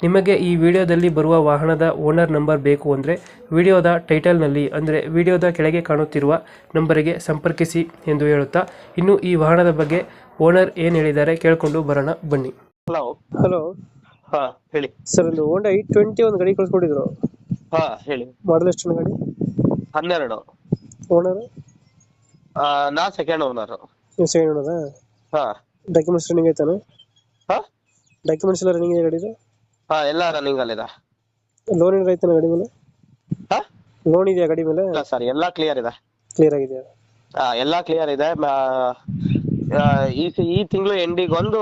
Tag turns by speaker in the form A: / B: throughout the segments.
A: ನಿಮಗೆ ಈ ವಿಡಿಯೋದಲ್ಲಿ ಬರುವ ವಾಹನದ ಓನರ್ ನಂಬರ್ ಬೇಕು ಅಂದರೆ ವಿಡಿಯೋದ ಟೈಟಲ್ನಲ್ಲಿ ಅಂದರೆ ವಿಡಿಯೋದ ಕೆಳಗೆ ಕಾಣುತ್ತಿರುವ ನಂಬರಿಗೆ ಸಂಪರ್ಕಿಸಿ ಎಂದು ಹೇಳುತ್ತಾ ಇನ್ನು ಈ ವಾಹನದ ಬಗ್ಗೆ ಓನರ್ ಏನು ಹೇಳಿದ್ದಾರೆ ಕೇಳಿಕೊಂಡು ಬರೋಣ ಬನ್ನಿ.
B: ಹಲೋ
A: ಹಲೋ
B: ಹಾ ಹೇಳಿ.
A: ಸರ್ ಒಂದು ಓಂಡಾ ಐ ಟ್ವೆಂಟಿ ಒಂದು ಗಾಡಿ ಕಳ್ಸ್ಕೊಟ್ಟಿದ್ರು.
B: ಹಾ ಹೇಳಿ.
A: ಮಾಡಲ್ ಎಷ್ಟು ಗಾಡಿ?
B: ಹನ್ನೆರಡು.
A: ಓನರ್
B: ಆ, ನಾ ಸೆಕೆಂಡ್ ಓನರ್
A: ನೀವು ಸೆಕೆಂಡ್ ಓನರಾ
B: ಹಾ.
A: ಡಾಕ್ಯುಮೆಂಟ್ಸ್ ರನ್ನಿಂಗ್ ಐತಾನೆ?
B: ಹಾ?
A: ಡಾಕ್ಯುಮೆಂಟ್ಸ್ ಎಲ್ಲ ರನ್ನಿಂಗ್ ಇದೆ ಗಾಡಿದು?
B: ಹಾ ಎಲ್ಲ ರನ್ನಿಂಗ್ ಅಲ್ಲಿದೆ
A: ಲೋನ್ ಏನಾರ ಗಾಡಿ ಮೇಲೆ?
B: ಹಾ?
A: ಲೋನ್ ಇದೆಯಾ ಗಾಡಿ ಮೇಲೆ?
B: ಇಲ್ಲ ಸರ್ ಎಲ್ಲ ಕ್ಲಿಯರ್ ಇದೆ.
A: ಕ್ಲಿಯರ್ ಆಗಿದೆ
B: ಹಾ ಎಲ್ಲ ಕ್ಲಿಯರ್ ಇದೆ. ಮ- ಆ, ಈ ತಿ- ಈ ತಿಂಗಳು ಎಂಡಿಗೆ ಒಂದು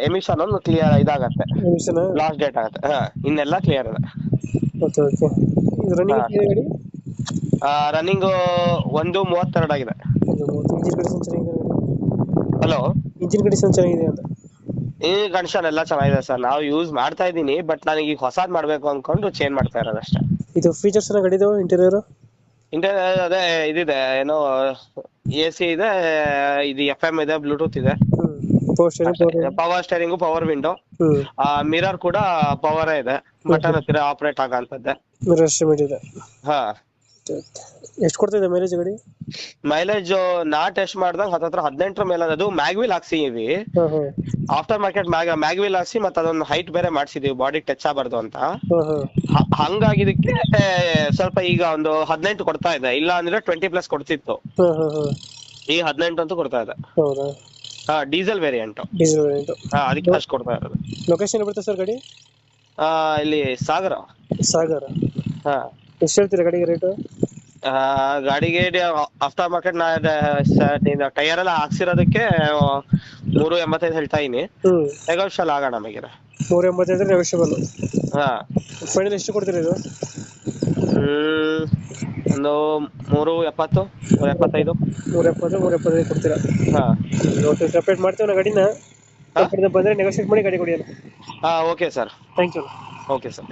B: ಎಮಿಷನ್ ಒಂದು ಕ್ಲಿಯರ್ ಇದಾಗತ್ತೆ.
A: ಎಮಿಷನ್
B: ಲಾಸ್ಟ್ ಡೇಟ್ ಆಗತ್ತೆ. ಹಾ ಇನ್ನೆಲ್ಲ ಕ್ಲಿಯರ್ ಇದೆ.
A: ಓಕೆ ಓಕೆ ಇದು ರನ್ನಿಂಗ್
B: ಹಾ.
A: ಇದೆ ಗಾಡಿ?
B: ರನ್ನಿಂಗ್ ಒಂದು ಮೂವತ್ತೆರಡು ಆಗಿದೆ.
A: ಇಂಜಿನ್ ಕಂಡೀಷನ್ ಚೆನ್ನಾಗಿದೆ ಗಾಡಿ?
B: ಹಲೋ
A: ಇಂಜಿನ್ ಕಂಡೀಷನ್ ಚೆನ್ನಾಗಿದೆ ಅಂತ?
B: ಈ ಗಣೇಶನ್ ಎಲ್ಲ ಚೆನ್ನಾಗಿದೆ ಸರ್. ನಾವು ಯೂಸ್ ಮಾಡ್ತಾ ಇದ್ದೀನಿ ಬಟ್ ನನಗೆ ಈಗ ಹೊಸಾದ್ ಮಾಡ್ಬೇಕು ಅನ್ಕೊಂಡು ಚೇಂಜ್ ಮಾಡ್ತಾ ಇರೋದಷ್ಟೇ
A: ಇದು ಫೀಚರ್ಸ್ ಎಲ್ಲ ಗಾಡಿದು ಇಂಟೀರಿಯರ್
B: ಇಂಟೀರಿಯರ್ ಅದೇ ಇದಿದೆ ಏನೋ ಎ ಸಿ ಇದೆ ಇದು ಎಫ್ ಎಂ ಇದೆ ಬ್ಲೂಟೂತ್ ಇದೆ.
A: Power steering power
B: power steering power window
A: ಆ
B: ಮಿರರ್ ಕೂಡ ಪವರೇ ಇದೆ. ಬಟನ್ ಹತ್ತಿರ ಆಪರೇಟ್ ಆಗಂತದ್ದೆ
A: ಮಿರರ್ ಎಸ್ಟಿಮೇಟ್ ಇದೆ.
B: ಹಾ.
A: ಎಷ್ಟು ಕೊಡ್ತಿದೆ ಮೈಲೇಜ್ ಗಾಡಿ?
B: ಮೈಲೇಜ್ ನಾ ಟೆಸ್ಟ್ ಮಾಡ್ದಂಗ ಹತ್ತತ್ರ ಹದಿನೆಂಟರ ಮೇಲೆ ಅದು ಮ್ಯಾಗ್ವಿಲ್ ಹಾಕ್ಸಿದೀವಿ.
A: ಹಾ ಹಾ
B: ಆಫ್ಟರ್ ಮಾರ್ಕೆಟ್ ಮ್ಯಾಗ್ ಮ್ಯಾಗ್ವಿಲ್ ಹಾಕ್ಸಿ ಮತ್ತೆ ಅದೊಂದು ಹೈಟ್ ಬೇರೆ ಮಾಡ್ಸಿದೀವಿ. ಬಾಡಿ ಟಚ್ ಆಗಬಾರ್ದು ಅಂತ.
A: ಹಾ ಹಾ
B: ಹ- ಹಂಗಾಗಿದಕ್ಕೆ ಸ್ವಲ್ಪ ಈಗ ಒಂದು ಹದಿನೆಂಟು ಕೊಡ್ತಾ ಇದೆ. ಇಲ್ಲ ಅಂದ್ರೆ ಟ್ವೆಂಟಿ ಪ್ಲಸ್ ಕೊಡ್ತಿತ್ತು.
A: ಹಾ ಹಾ ಹಾ
B: ಈಗ ಹದಿನೆಂಟು ಅಂತೂ ಕೊಡ್ತಾ ಇದೆ.
A: ಹೌದಾ?
B: ಹಾ ಡೀಸೆಲ್ ವೇರಿಯಂಟ್
A: ಡೀಸೆಲ್ ವೇರಿಯಂಟ್
B: ಹಾ ಅದಕ್ಕೆ ಅಷ್ಟು ಕೊಡ್ತಾ ಇರೋದು.
A: ಲೊಕೇಶನ್ ಬರುತ್ತೆ ಸರ್ ಗಾಡಿ?
B: ಆ, ಇಲ್ಲಿ ಸಾಗರ.
A: ಸಾಗರ.
B: ಹಾ.
A: ಎಷ್ಟು ಹೇಳ್ತೀರಾ ಗಾಡಿಗೆ ರೇಟು
B: ಆ, ಗಾಡಿಗೆ ಆಫ್ಟರ್ ಮಾರ್ಕೆಟ್ ನಾ ಟೈರ್ ಎಲ್ಲ ಹಾಕ್ಸಿರೋದಕ್ಕೆ ಮೂರು ಎಂಬತ್ತೈದು ಹೇಳ್ತಾ ಇದೀನಿ.
A: ಹ್ಮ್.
B: ನೆಗೋಷಿಯಲ್ ಆಗೋಣ ನಮಗೆ
A: ನೂರ ಎಂಬತ್ತೈದು ನೆಗೋಷಿಯಬಲ್
B: ಹಾ.
A: ಫೈನಲ್ ಎಷ್ಟು ಕೊಡ್ತೀರಿ ಇದು?
B: ಹ್ಮ್ ಒಂದು ಮೂರು ಎಪ್ಪತ್ತು ಮೂರು ಎಪ್ಪತ್ತೈದು.
A: ನೂರ ಎಪ್ಪತ್ತು ನೂರ ಎಪ್ಪತ್ತೈದು ಕೊಡ್ತೀರಾ?
B: ಹಾ.
A: ಓಕೆ ಸಪ್ರೇಟ್ ಮಾಡ್ತೀವಿ ನಾ ಗಾಡಿನ.
B: ಬಂದ್ರೆ
A: ಬಂದರೆ ನೆಗೋಷಿಯೇಟ್ ಮಾಡಿ ಗಾಡಿ ಕೊಡಿ
B: ಹಾ okay sir
A: thank you
B: okay sir